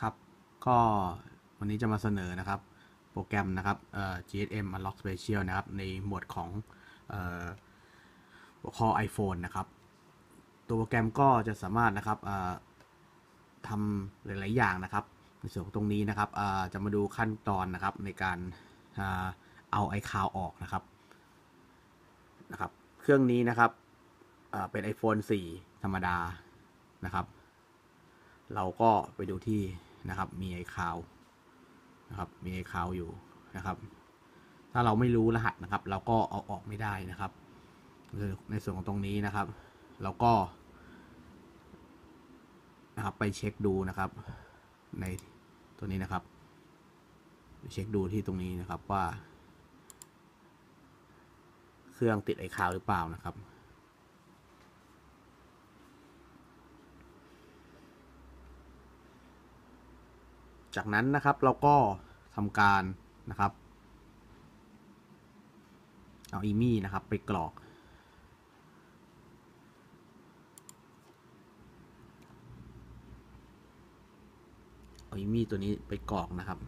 ครับ ก็วันนี้จะมาเสนอนะครับ โปรแกรมนะครับเอ่อ GSM Unlock Special นะครับ ในหมวดของเอ่อหัวข้อ iPhone นะครับ ตัวโปรแกรมก็จะสามารถนะครับเอ่อทำหลาย ๆ อย่างนะครับ ในส่วนของตรงนี้นะครับเอ่อจะมาดูขั้นตอนนะครับในการเอ่อเอา iCloud ออกนะครับนะครับ เครื่องนี้นะครับเอ่อเป็น iPhone 4 ธรรมดานะครับ เราก็ไปดูที่ นะครับ มีไอคาวนะครับ มีไอคาวอยู่นะครับ ถ้าเราไม่รู้รหัสนะครับ เราก็เอาออกไม่ได้นะครับ ในส่วนของตรงนี้นะครับ เราก็นะครับไปเช็คดูนะครับ ในตัวนี้นะครับ เช็คดูที่ตรงนี้นะครับว่า เครื่องติดไอคาวหรือเปล่านะครับ จากนั้นนะครับเราก็ทำการนะครับ เอาอีมี่นะครับไปกรอก เอาอีมี่ตัวนี้ไปกรอกนะครับ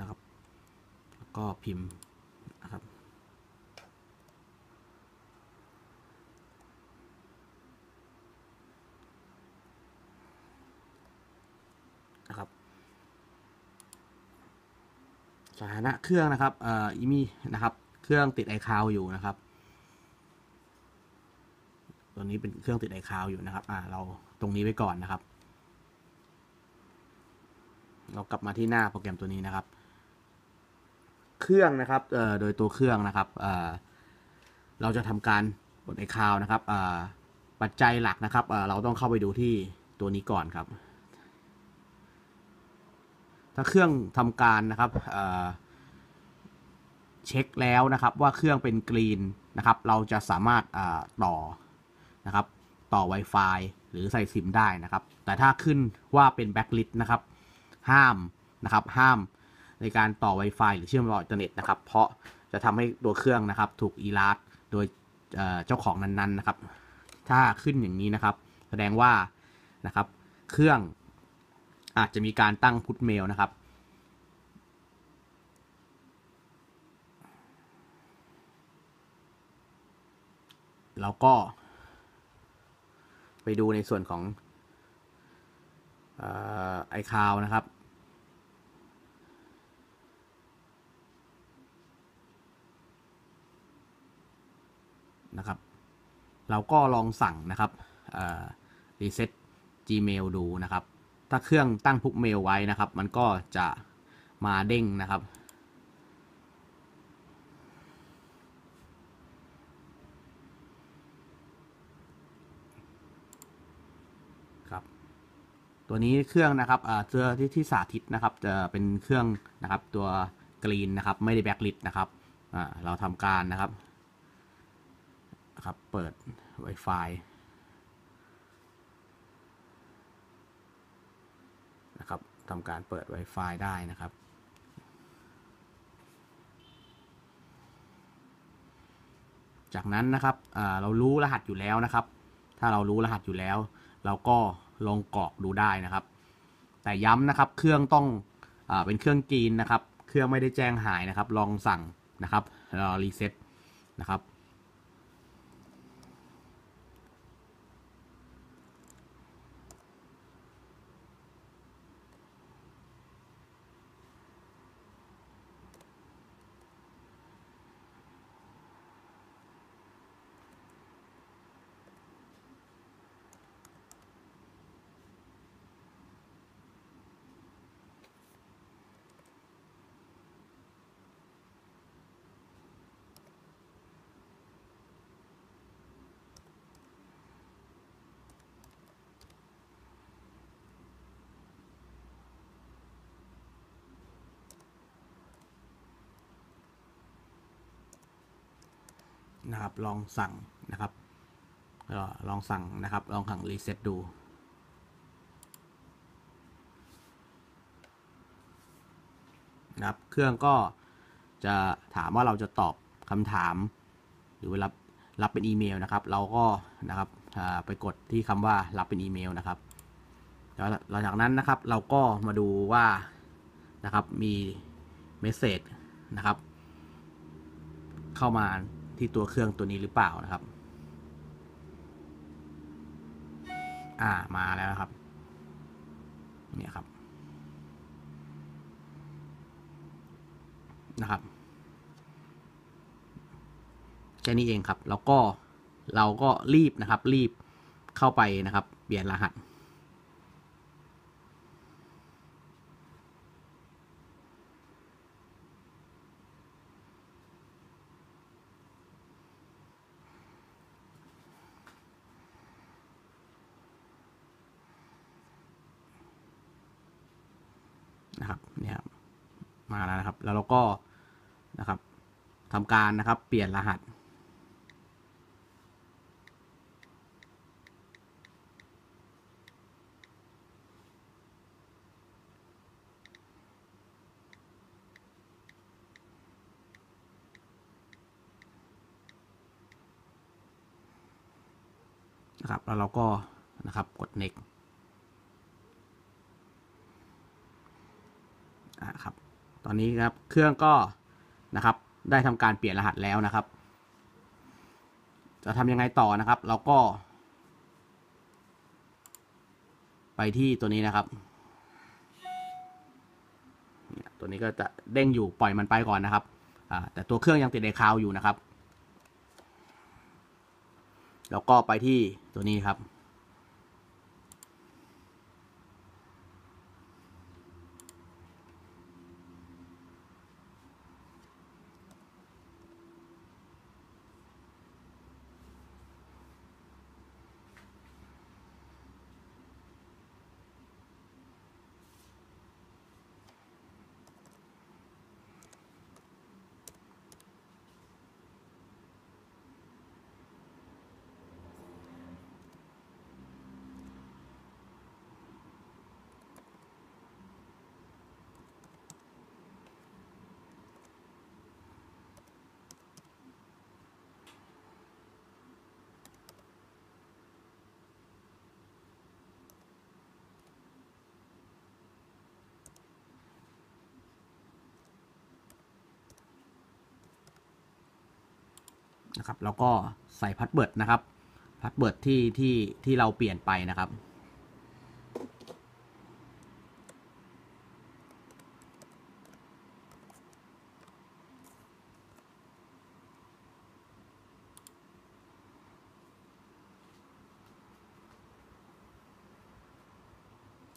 นะครับ แล้วก็พิมพ์นะครับ นะครับสถานะเครื่องนะครับเอ่ออีมี่นะครับ เครื่องติดไอคาวอยู่นะครับ ตัวนี้เป็นเครื่องติดไอคาวอยู่นะครับ อ่า เราตรงนี้ไว้ก่อนนะครับ เรากลับมาที่หน้าโปรแกรมตัวนี้นะครับ เครื่องนะครับโดยตัวเครื่องนะครับเราจะทำการบดไอคาวนะครับปัจจัยหลักนะครับเราต้องเข้าไปดูที่ตัวนี้ก่อนครับ ถ้าเครื่องทำการนะครับเช็คแล้วนะครับว่าเครื่องเป็นกรีนนะครับ เราจะสามารถต่อนะครับ ต่อ Wi-Fi หรือใส่ซิมได้นะครับ แต่ถ้าขึ้นว่าเป็นแบ็กลิสนะครับ ห้ามนะครับ ห้าม ในการต่อ Wi-Fi หรือเชื่อมต่ออินเทอร์เน็ตนะครับ เพราะจะทำให้ตัวเครื่องนะครับ ถูกอีลาดโดยเอ่อเจ้าของนั้นๆนะครับ ถ้าขึ้นอย่างนี้นะครับ แสดงว่านะครับ เครื่องอาจจะมีการตั้งพุทเมลนะครับแล้วก็ ไปดูในส่วนของไอคาวนะครับ นะครับ เราก็ลองสั่งนะครับรีเซ็ต Gmail ดูนะครับ ถ้าเครื่องตั้งพุกเมลไว้นะครับ มันก็จะมาเด้งนะครับ ครับ ตัวนี้เครื่องนะครับเจอที่ที่สาธิตนะครับ จะเป็นเครื่องนะครับตัวกรีนนะครับ ไม่ได้แบ็กลิสนะครับเราทำการนะครับ นะครับ เปิด Wi-Fi นะครับทำการเปิด Wi-Fi ได้นะครับ จากนั้นนะครับเรารู้รหัสอยู่แล้วนะครับ ถ้าเรารู้รหัสอยู่แล้ว เราก็ลองกรอกดูได้นะครับ แต่ย้ำนะครับ เครื่องต้องอเป็นเครื่องกรีนนะครับ เครื่องไม่ได้แจ้งหายนะครับ ลองสั่งนะครับรอรีเซ็ตนะครับ นะครับ ลองสั่งนะครับลองสั่งนะครับ ลองสั่งรีเซ็ตดูนะครับ เครื่องก็จะถามว่าเราจะตอบคำถาม หรือรับรับเป็นอีเมลนะครับ เราก็นะครับไปกดที่คำว่ารับเป็นอีเมลนะครับแล้วหลังจากนั้นนะครับเราก็มาดูว่านะครับมีเมสเซจนะครับ เข้ามา ที่ตัวเครื่องตัวนี้หรือเปล่านะครับ อ่ามาแล้วนะครับ เนี่ยครับ นะครับแค่นี้เองครับ แล้วก็เราก็รีบนะครับ รีบเข้าไปนะครับ เปลี่ยนรหัส นะครับเนี่ยครับมาแล้วนะครับ แล้วเราก็นะครับทำการนะครับเปลี่ยนรหัสนะครับแล้วเราก็นะครับกด next อ่าครับ ต อนนี้ครับเครื่องก็นะครับ ได้ทำการเปลี่ยนรหัสแล้วนะครับ จะทำยังไงต่อนะครับ เราก็ ไปที่ตัวนี้นะครับตัวนี้ก็จะเด้งอยู่ปล่อยมันไปก่อนนะครับแต่ตัวเครื่องยังติดในคาวอยู่นะครับ แล้วก็ไปที่ตัวนี้ครับ นะครับ แล้วก็ใส่พัดเบิร์ดนะครับพัดเบิร์ดที่ที่ที่เราเปลี่ยนไปนะครับ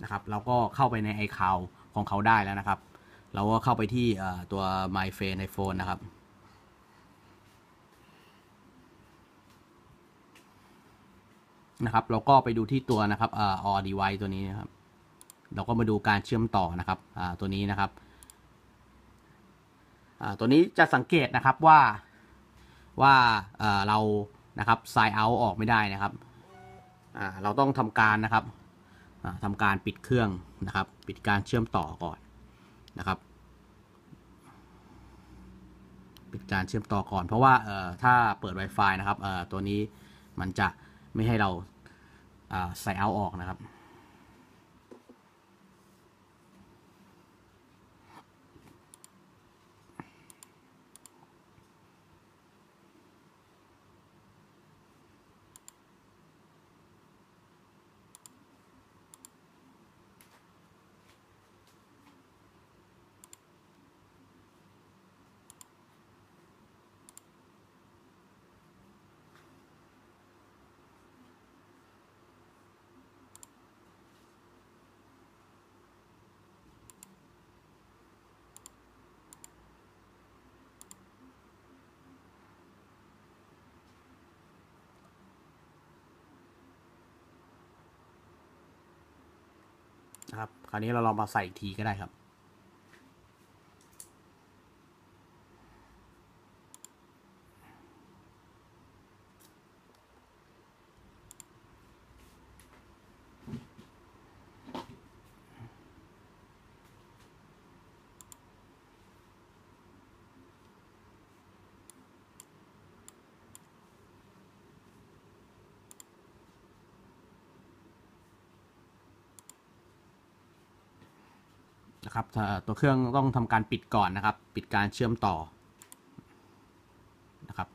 นะครับเราก็เข้าไปใน iCloud ของเขาได้แล้วนะครับ เราก็เข้าไปที่ตัว My f r i e ในโฟนนะครับ นะครับ เราก็ไปดูที่ตัวนะครับอ่า all device ตัวนี้นะครับ เราก็มาดูการเชื่อมต่อนะครับอ่าตัวนี้นะครับอ่าตัวนี้จะสังเกตนะครับว่าว่าเอ่อเรานะครับ sign out ออกไม่ได้นะครับอ่าเราต้องทำการนะครับอ่าทำการปิดเครื่องนะครับ ปิดการเชื่อมต่อก่อนนะครับปิดการเชื่อมต่อก่อน เพราะว่าเอ่อถ้าเปิด Wi-Fi นะครับเอ่อตัวนี้มันจะไม่ให้เรา ใส่เอาออกนะครับ นะครับ คราวนี้เราลองมาใส่อีกทีก็ได้ครับ นะครับตัวเครื่องต้องทำการปิดก่อนนะครับ ปิดการเชื่อมต่อนะครับ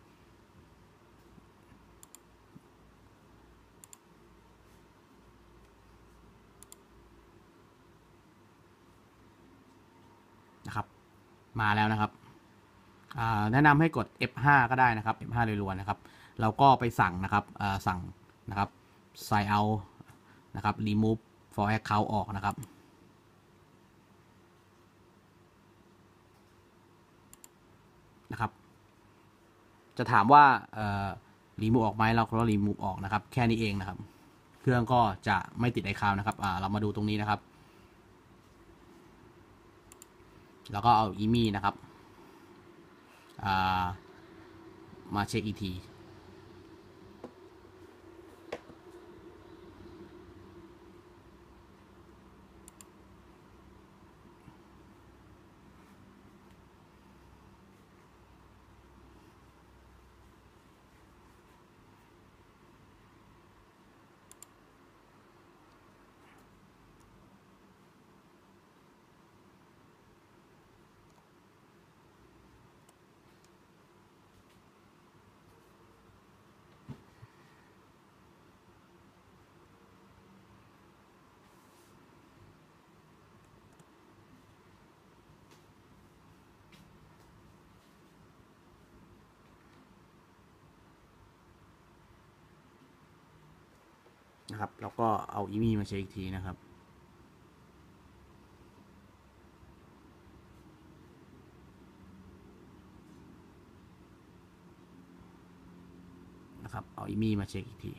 นะครับ มาแล้วนะครับแนะนำให้กด F5 ก็ได้นะครับ F5 เลยล้วนๆนะครับ เราก็ไปสั่งนะครับสั่งนะครับ sign out นะครับ remove for account ออกนะครับ จะถามว่าเอ่อรีมูฟออกไหมเราก็รีมูฟออกนะครับ แค่นี้เองนะครับ เครื่องก็จะไม่ติดไอคาวนะครับอ่าเรามาดูตรงนี้นะครับ แล้วก็เอาอีมี่นะครับอ่ามาเช็คอีกที นะครับ แล้วก็เอาอีมี่มาเช็คอีกทีนะครับนะครับเอาอีมี่มาเช็คอีกที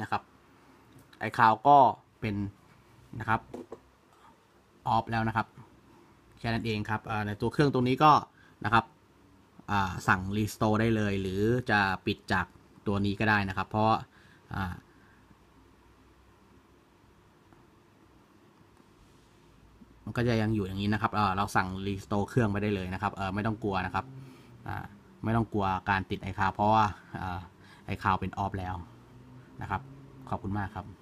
นะครับไอคาวก็เป็นนะครับออฟแล้วนะครับแค่นั้นเองครับในตัวเครื่องตรงนี้ก็นะครับสั่งรีสโตร์ได้เลย หรือจะปิดจากตัวนี้ก็ได้นะครับ เพราะมันก็จะยังอยู่อย่างนี้นะครับเราสั่งรีสโตร์เครื่องไปได้เลยนะครับไม่ต้องกลัวนะครับไม่ต้องกลัวการติดไอคาวเพราะว่าไอคาวเป็นออฟแล้ว นะครับ ขอบคุณมากครับ